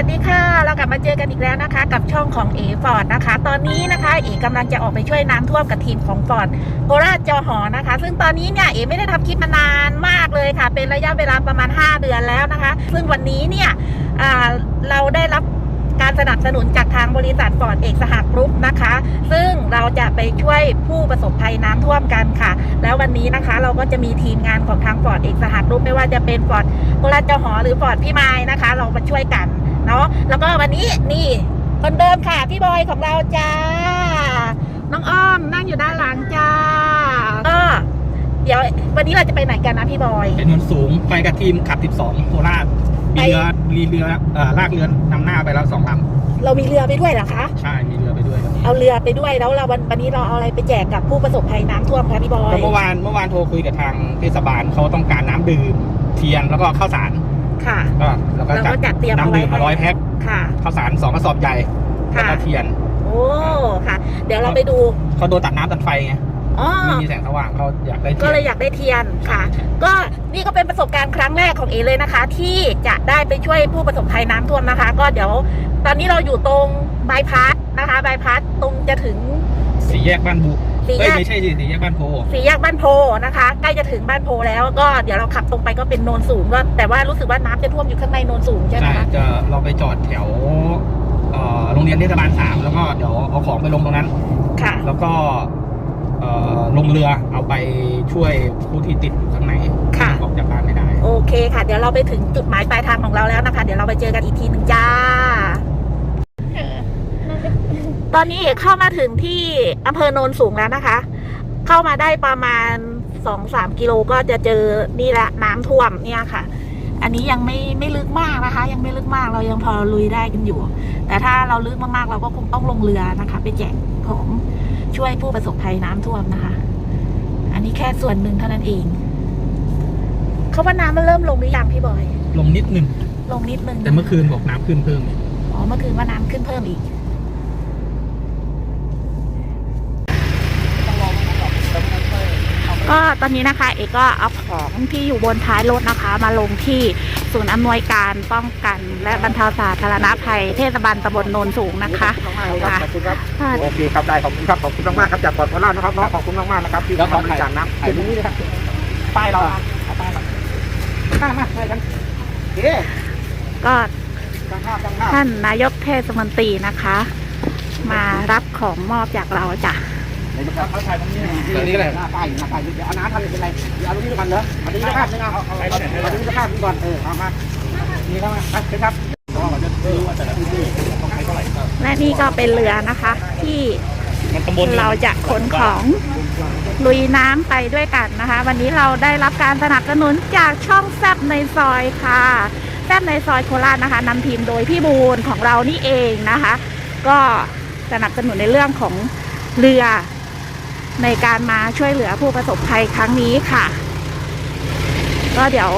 วัสดีค่ะ เรากลับมาเจอกันอีกแล้วนะคะ กับช่องของเอฟอร์ดนะคะ ตอนนี้นะคะ เอกำลังจะออกไปช่วยน้ำท่วมกับทีมของฟอร์ดโคราชจอหอนะคะ ซึ่งตอนนี้เนี่ยเอไม่ได้ทำคลิปมานานมากเลยค่ะ เป็นระยะเวลาประมาณ 5 เดือนแล้วนะคะ ซึ่งวันนี้เนี่ยเราได้รับการสนับสนุนจากทางบริษัทฟอร์ดเอกสหกรุ๊ปนะคะ ซึ่งเราจะไปช่วยผู้ประสบภัยน้ำท่วมกันค่ะ แล้ววันนี้นะคะเราก็จะมีทีมงานของทางฟอร์ดเอกสหกรุ๊ปไม่ว่าจะเป็นฟอร์ดโคราชจ้าหอหรือฟอร์ดพี่ไม้นะคะ เรามาช่วยกัน เนาะแล้วก็วันนี้นี่คนเดิมค่ะพี่บอยของเราจ้า น้องอ้อมนั่งอยู่ด้านหลังจ้าก็เดี๋ยววันนี้เราจะไปไหนกันนะพี่บอยเป็นนนสูงไปกับทีมขับ 12 โคราชมีเรือมีเรือเอ่อลากเรือนำหน้าไปแล้วสองลเรามีเรือไปด้วยเหรอคะำใช่มีเรือไปด้วยวันนี้เอาเรือไปด้วยแล้วเราวันวันนี้เราเอาอะไรไปแจกกับผู้ประสบภัยน้ำท่วมคะพี่บอยก็เมื่อวานเมื่อวานโทรคุยกับทางเทศบาลเขาต้องการน้ำดื่มเทียนแล้วก็ข้าวสาร ค่ะ ก็แล้วก็เราจัดก็จัดเตรียมเอาน้ำไว้ดื่มมาร้อยแพ็คค่ะ ข้าวสารสองกระสอบใหญ่แล้วค่ะ ก็เทียน โอ้ค่ะ เดี๋ยวเราไปดูเขาโดนตัดน้ำตัดไฟไงอ๋อไม่มีแสงสว่างเขาอยากได้ทีก็นเลยอยากได้เทียนค่ะ ก็นี่ก็เป็นประสบการณ์ครั้งแรกของเอเลยนะคะ ที่จะได้ไปช่วยผู้ประสบภัยน้ำท่วมนะคะ ก็เดี๋ยว ตอนนี้เราอยู่ตรงบายพาสนะคะบายพาสตรงจะถึงสี่แยกบ้านบุ สี่เอ้แยยกไม่ใช่สิสี่แยกบ้านโพ สี่แยกบ้านโพนะคะ ใกล้จะถึงบ้านโพแล้วก็เดี๋ยวเราขับตรงไปก็เป็นโนนสูงก็แต่ว่ารู้สึกว่าน้ำจะท่วมอยู่ข้างในโนนสูงใช่ไหมใช่คะจะเราไปจอดแถวเอ่อโรงเรียนเทศบาลสามแล้วก็เดี๋ยวเอาของไปลงตรงนั้น ค่ะ แล้วก็เอ่อลงเรือเอาไปช่วยผู้ที่ติดอยู่ข้างในค่ะ ออกจากบ้านไม่ได้ โอเคค่ะ เดี๋ยวเราไปถึงจุดหมายปลายทางของเราแล้วนะคะ เดี๋ยวเราไปเจอกันอีกทีหนึ่งจ้าต อนนี้เอกเข้ามาถึงที่อำเภอโนนสูงแล้วนะคะ เข้ามาได้ประมาณสองสามกิโลก็จะเจอนี่แหละน้ำท่วมเนี่ยค่ะ อันนี้ยังไม่ไม่ลึกมากนะคะ ยังไม่ลึกมากเรายังพอลุยได้กันอยู่ แต่ถ้าเราลึกมากๆเราก็คงต้องลงเรือนะคะ ไปแจกของช่วยผู้ประสบภัยน้ำท่วมนะคะ อันนี้แค่ส่วนหนึ่งเท่านั้นเองเขาว่าน้ำมันเริ่มลงหรือยังพี่บอย ลงนิดนึงลงนิดนึงแต่เมื่อคืนบอกน้ำขึ้นเพิ่มอ๋อเมื่อคืนว่าน้ำขึ้นเพิ่มอีก ก็ตอนนี้นะคะ เอกก็เอาของที่อยู่บนท้ายรถนะคะ มาลงที่ศูนย์อำนวยการป้องกัน และบรรเทาสาธารณภัยเทศบาลตำบลโนนสูงนะคะขอบคุณครับค่ะโอเคครับได้ขอบคุณครับขอบคุณมากๆครับจากปอดโคราชนะครับเนาะขอบคุณมากๆนะครับที่แล้วทำบริจาคน้ำถ่ายถึงนี้นะครับป้ายเราอะเอาป้ายมาข้างมาช่วยกันโอเคก็จังภาพจังภาพท่านนายกเทศมนตรีนะคะ มารับของมอบจากเราจ้ะ เดี๋ยวนะครับเขาถ่ายตรงนี้ตรงนี้ก็ได้หน้าป้ายหน้าป้ายเดี๋ยวเอาน้ำทำเป็นไรเดี๋ยวเอาตรงนี้กันเหรอเอาตรงนี้ภาพนึงเอาเอาเอาเอาตรงนี้ภาพนึงก่อนเออเอามานี่เข้ามาไปเชิญครับและนี่ก็เป็นเรือนะคะ ที่เราจะขนของลุยน้ำไปด้วยกันนะคะ วันนี้เราได้รับการสนับสนุนจากช่องแซบในซอยค่ะแซบในซอยโคราชนะคะนำทีมโดยพี่บูนของเรานี่เองนะคะ ก็สนับสนุนในเรื่องของเรือ ในการมาช่วยเหลือผู้ประสบภัยครั้งนี้ค่ะ ก็เดี๋ยว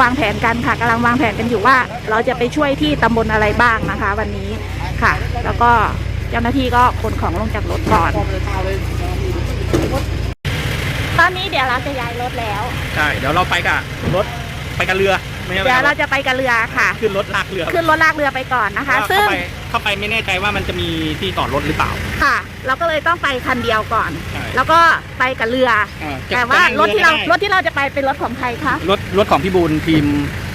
วางแผนกันค่ะกำลังวางแผนกันอยู่ว่า เราจะไปช่วยที่ตำบลอะไรบ้างนะคะ วันนี้ค่ะ แล้วก็เจ้าหน้าที่ก็ขนของลงจากรถก่อน ตอนนี้เดี๋ยวเราจะย้ายรถแล้ว ใช่ เดี๋ยวเราไปกับรถไปกับเรือ ไม่ใช่เดี๋ยวไปเรากับจะไปกับเรือค่ะ ขึ้นรถลากเรือขึ้นรถลากเรือไปก่อนนะคะเพราะว่าซึ่งเข้าไปเข้าไปไม่แน่ใจว่ามันจะมีที่จอดรถหรือเปล่า ค่ะ เราก็เลยต้องไปคันเดียวก่อนใช่แล้วก็ไปกับเรืออ่จะแต่ว่ารถที่เราจะนั่งรถที่เราจะไปเป็นรถของใครคะ รถรถของพี่บูลทีมเอ่อ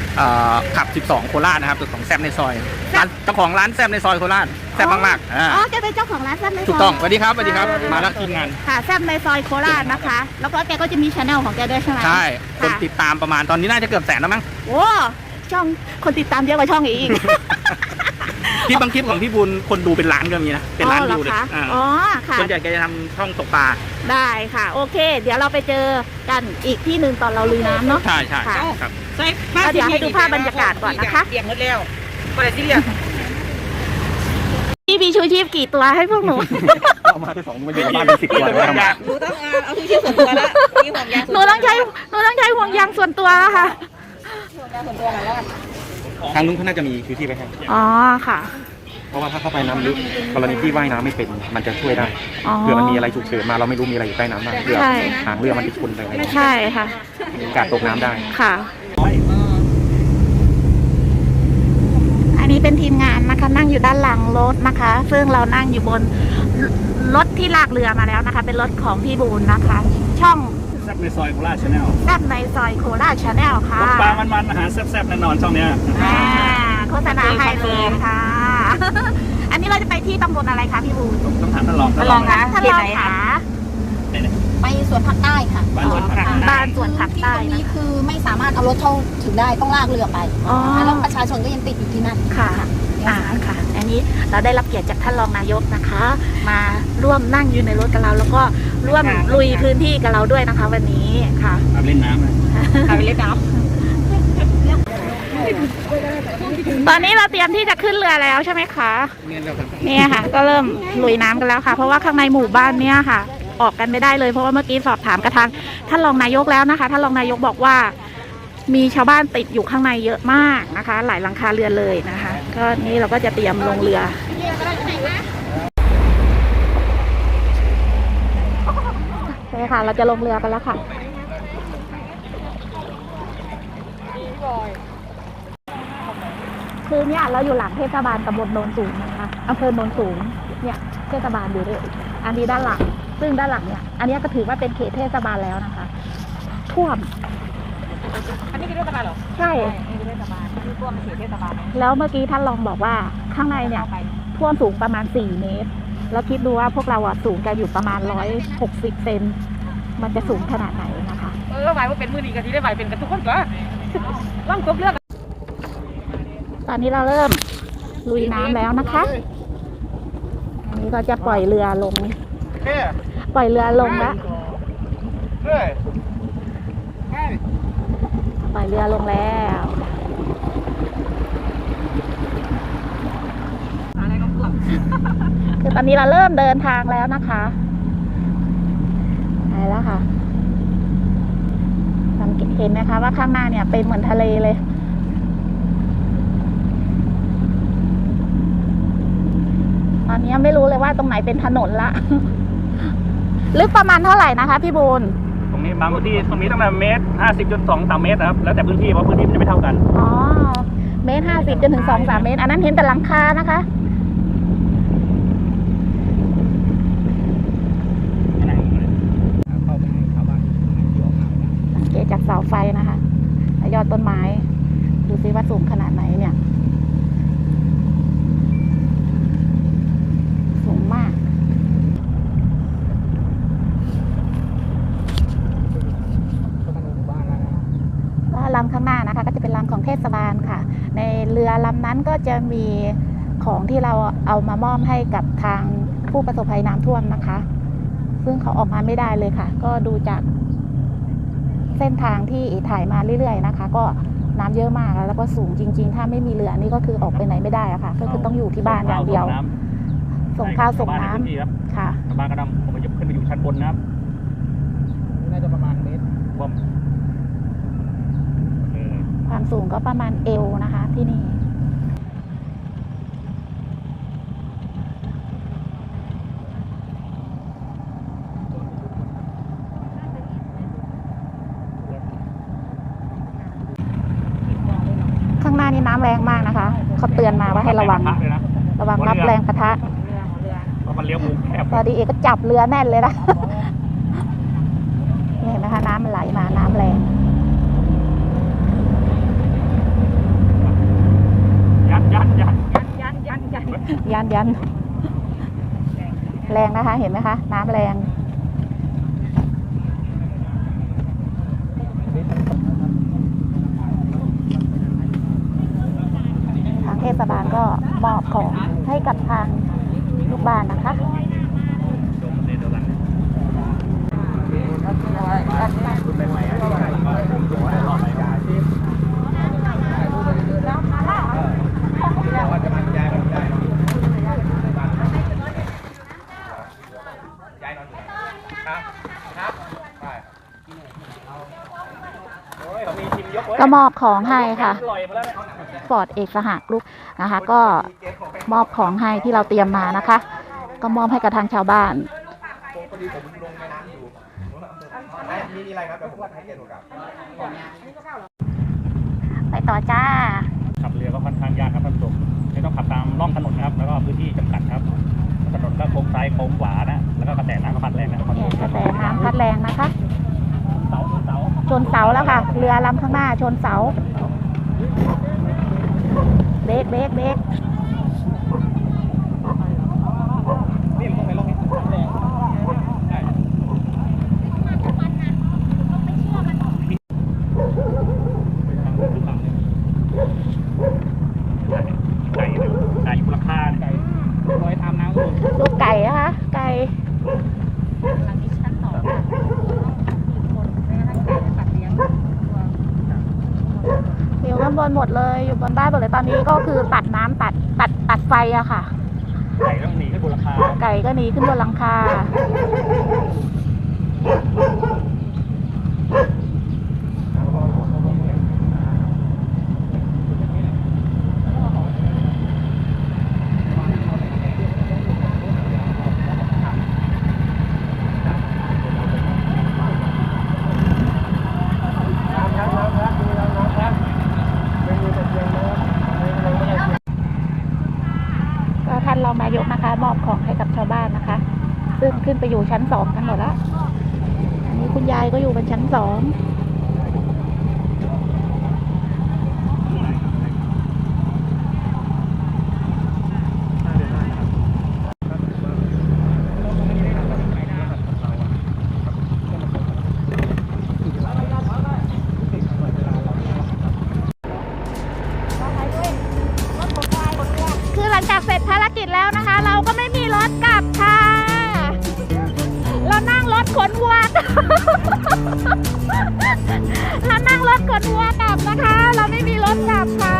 ขับ 12 โคราชนะครับของแซมในซอยร้านเจ้าของร้านแซมในซอยโคราชแซมมากๆอ่าอ๋อแกเป็นเจ้าของร้านแซมในซอยถูกต้องสวัสดีครับสวัสดีครับมาแล้วทีมงาน ค่ะแซมในซอยโคราชนะคะ แล้วก็แกก็จะมีช anel ของแกด้วยใช่ไหมใช่ คนค่ะติดตามประมาณตอนนี้น่าจะเกือบแสนแล้วมั้ง โอ้ช่องคนติดตามเยอะกว่าช่องอีก คลิปบางคลิปของพี่บุญคนดูเป็นล้านก็มีนะเป็นล้านอ๋อหรวิอวเลยคะอ่าอ๋อค่ะ ส่วนใหญ่แกจะทำช่องตกปลาได้ค่ะ โอเค เดี๋ยวเราไปเจอกันอีกที่หนึ่งตอนเราลุยน้ำเนาะ ใช่ใช่ค่ะ ครับ ใช่ก็เดี๋ยวให้ดูภาพบรรยากาศก่อนนะคะเบี่ยงหมดแล้วก็เลยที่เรียกพี่มีชูชีพกี่ตัวให้พวกหนู เอามาที่สองมันอยู่บ้านเป็นสิบตัวแล้วครับหนูต้องเอาเอาทุกที่ส่วนตัวแล้วมีห่วงยางหนูต้องใช้หนูต้องใช้ห่วงยางส่วนตัวแล้วค่ะ ห่วงยางส่วนตัวหน่อยแล้วกัน ทางลุงเขาน่าจะมีคือที่ไปให้อ๋อค่ะ เพราะว่าถ้าเข้าไปน้ำลึกกรณีที่ว่ายน้ำไม่เป็นมันจะช่วยได้อ๋อ เผื่อมันมีอะไรฉุกเฉินมาเราไม่รู้มีอะไรอยู่ใต้น้ำบ้างเผื่อใช่ หางเรือมันติดคุณไปอะไรใช่ค่ะโอกาสตกน้ำได้ ค่ะ อันนี้เป็นทีมงานนะคะ นั่งอยู่ด้านหลังรถนะคะ ซึ่งเรานั่งอยู่บนรรถที่ลากเรือมาแล้วนะคะ เป็นรถของพี่บูนนะคะ ช่องแซ่บในซอยโคราชชาแนลแซ่บในซอยโคราชชาแนลค่ะตกปลามันๆอาหารแซ่บๆแน่นอนช่องเนี้ยอ่าโฆษณาให้เลยค่ะ อันนี้เราจะไปที่ตำบลอะไรคะพี่บูนต้องถามท่านรองท่านรองคะท่านที่รอไหงนค่ะคะไปสวนผักใต้ค่ะบ้านสวนผักบ้านสวนผักที่ใต้ตรงนะนี้คือไม่สามารถเอารถเข้าถึงได้ต้องลากเรือไปอ๋อแล้วประชาชนก็ยังติดอยู่ที่นั่นค่ะอ่าค่ะ อันนี้เราได้รับเกียรติจากท่านรองนายกนะคะ มาร่วมนั่งอยู่ในรถกับเราแล้วก็ ร่วมลุยพื้นที่กับเราด้วยนะคะ วันนี้ค่ะมาเล่นน้ำนะพาไปเล่นน้ตอนนี้เราเตรียมที่จะขึ้นเรือแล้วใช่ไหมคะเนี่ยค่ะ ก็เริ่มลุยน้ำกันแล้วค่ะ เพราะว่าข้างในหมู่บ้านเนี่ยค่ะ ออกกันไม่ได้เลยเพราะว่าเมื่อกี้สอบถามกระทางท่านรองนายกแล้วนะคะท่านรองนายกบอกว่ามีชาวบ้านติดอยู่ข้างในเยอะมากนะคะ หลายหลังคาเรือนเลยนะคะ ก็นี่เราก็จะเตรียมลงเรือ โอเคค่ะ เราจะลงเรือกันแล้วค่ะคือเนี่ยเราอยู่หลังเทศบาลตำบลโนนสูงนะคะอำเภอโนนสูง เนี่ยเทศบาลอยู่ด้วยอันนี้ด้านหลัง ซึ่งด้านหลังเนี่ย อันนี้ก็ถือว่าเป็นเขตเทศบาลแล้วนะคะ ท่วมำอันนี้คือเทศบาลเหรอ ใช่นี่คือเทศบาลนี่คือท่วมเขตเทศบาลไหมแล้วเมื่อกี้ท่านรองบอกว่าข้างในเนี่ยไปท่วมสูงประมาณ 4 เมตร แล้วคิดดูว่าพวกเราอะสูงกันอยู่ประมาณ 160 เซน มันจะสูงขนาดไหนนะคะ เออหมายว่าเป็นมือดีกันที่ได้หมายเป็นกันทุกคนก็ล่องจบเรื่องตอนนี้เราเริ่มลุยน้ำแล้วนะคะอันนี้ก็จะปล่อยเรือลง ปล่อยเรือลงแล้วปล่อยเรือลงแล้วอะไรก็ท่วมคือตอนนี้เราเริ่มเดินทางแล้วนะคะไป แล้วค่ะสังเกตเห็นไหมคะว่าข้างหน้าเนี่ยเป็นเหมือนทะเลเลยตอนนี้ไม่รู้เลยว่าตรงไหนเป็นถนนละ ลึกประมาณเท่าไหร่นะคะ พี่บูนตรงนี้บางพื้นที่ตรงนี้ตั้งแต่เมตรห้าสิบจนสองสามเมตรนะครับแล้วแต่พื้นที่เพราะพื้นที่มันจะไม่เท่ากันอ๋อเมตรห้าสิบจนถึงสองสามเมตร อันนั้นเห็นแต่หลังคานะคะ สังเกตจากเสา ไฟนะคะยอดต้นไม้ ดูซิว่าสูงขนาดไหนเนี่ย สูงมาก ก็ลำข้างหน้านะคะ ก็จะเป็นลำของเทศบาลค่ะ ในเรือลำนั้นก็จะมีของที่เราเอามามอบให้กับทางผู้ประสบภัยน้ำท่วมนะคะ ซึ่งเขาออกมาไม่ได้เลยค่ะ ก็ดูจาก เส้นทางที่ถ่ายมาเรื่อยๆนะคะ ก็น้ำเยอะมากแล้วก็สูงจริง ๆ ถ้าไม่มีเรือนี่ก็คือออกไปไหนไม่ได้อะค่ะ ก็คือต้องอยู่ที่บ้านอย่างเดียว ส่งข้าวส่งน้ำชาวบ้ใพื้ที่ครับค่ะชาวบ้านก็ต้องอพยพขึ้นไปอยู่ชั้นบนนะครับน่าจะประมาณเมตรท่วมเออความสูงก็ประมาณเอวนะคะที่นี่ ข้างหน้านี่น้ำแรงมากนะคะ เขาเตือนมาว่า ให้ระวังแรงปะทะเลยนะระวังรับแรงปะทะเพราะมันเลี้ยวมุมแคบตอนนี้เอกก็จับเรือแน่นเลยนะนี่เห็นไหมคะน้ำมันไหลมาน้ำแรงยัดยัดยัดยันยันยันยันยันแรงนะคะ เห็นไหมคะ น้ำแรง ทางเทศบาลก็มอบ ของให้กับทางลูกบ้านนะคะมีชิมยกไว้ก็มอบของให้ค่ะอร่อยมาแล้วเนี่ยฟอร์ดเอกสหกรุ๊ปนะคะ ก็ มอบของให้ที่เราเตรียมมานะคะ ก็มอบให้กับทางชาวบ้านไปต่อจ้า ขับเรือก็ค่อนข้างยากครับท่านผู้ชมไม่ต้องขับตามร่องถนนครับ แล้วก็พื้นที่จำกัดครับ ถนนก็โค้งซ้ายโค้งขวานะ แล้วก็กระแสน้ำก็พัดแรงนะครับกระแสน้ำพัดแรงนะคะ ชนเสาแล้วค่ะ เรือลำข้างหน้าชนเสา เบรกเบรกเบรก หมดเลย อยู่บนบ้านหมดเลยตอนนี้ก็คือตัดน้ำตัดตัดตัดไฟอะค่ะ ไก่ต้องหนีขึ้นบนราคาไก่ก็หนีขึ้นบนหลังคา เรานั่งรถขนวัวกลับนะคะ เราไม่มีรถกลับค่ะ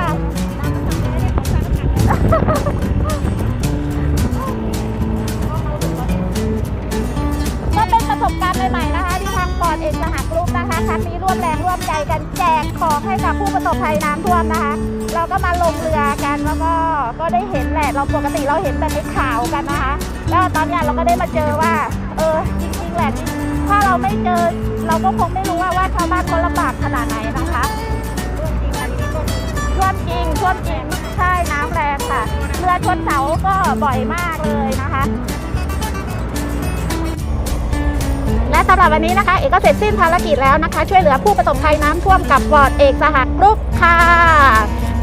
ก็เป็นประสบการณ์ใหม่ๆนะคะที่ทางปอดเอกสหกรุ๊ปนะคะครั้งนี้ร่วมแรงร่วมใจกันแจกของให้กับผู้ประสบภัยน้ำท่วมนะคะ เราก็มาลงเรือกันแล้วก็ก็ได้เห็นแหละเราปกติเราเห็นแต่ในข่าวกันนะคะ แล้วตอนนี้เราก็ได้มาเจอว่า เออจริงๆแหละถ้าเราไม่เจอเราก็คงไม่รู้ ว่าชาวบ้านเขาลำบากขนาดไหนนะคะท่วมจริงท่วมจริงใช่น้ำแรงค่ะเรือชนเสาก็บ่อยมากเลยนะคะ และสำหรับวันนี้นะคะ เอกก็เสร็จสิ้นภารกิจแล้วนะคะ ช่วยเหลือผู้ประสบภัยน้ำท่วมกับวอร์ดเอกสหกรุ๊ปค่ะ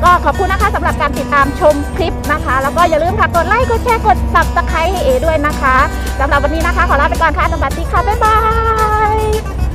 ก็ขอบคุณนะคะสำหรับการติดตามชมคลิปนะคะ แล้วก็อย่าลืมค่ะกดไลค์กดแชร์กด subscribe ให้เอด้วยนะคะสำหรับวันนี้นะคะ ขอลาไปก่อนค่ะสวัสดีค่ะ บ๊ายบาย